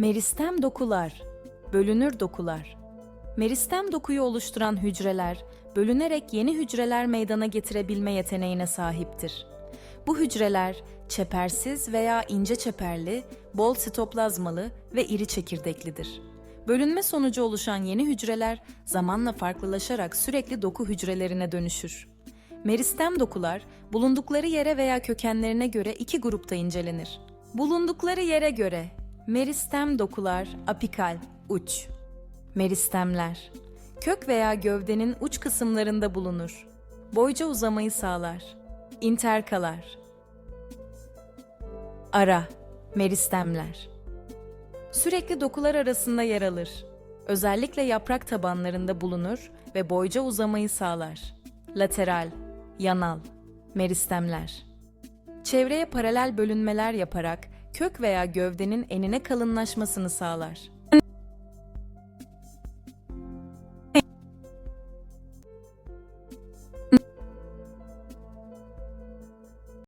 Meristem dokular, bölünür dokular. Meristem dokuyu oluşturan hücreler, bölünerek yeni hücreler meydana getirebilme yeteneğine sahiptir. Bu hücreler çepersiz veya ince çeperli, bol sitoplazmalı ve iri çekirdeklidir. Bölünme sonucu oluşan yeni hücreler zamanla farklılaşarak sürekli doku hücrelerine dönüşür. Meristem dokular bulundukları yere veya kökenlerine göre iki grupta incelenir. Bulundukları yere göre meristem dokular apikal, uç. Meristemler kök veya gövdenin uç kısımlarında bulunur. Boyca uzamayı sağlar. İnterkalar Ara, meristemler Sürekli dokular arasında yer alır. Özellikle yaprak tabanlarında bulunur ve boyca uzamayı sağlar. Lateral, yanal, meristemler. Çevreye paralel bölünmeler yaparak kök veya gövdenin enine kalınlaşmasını sağlar.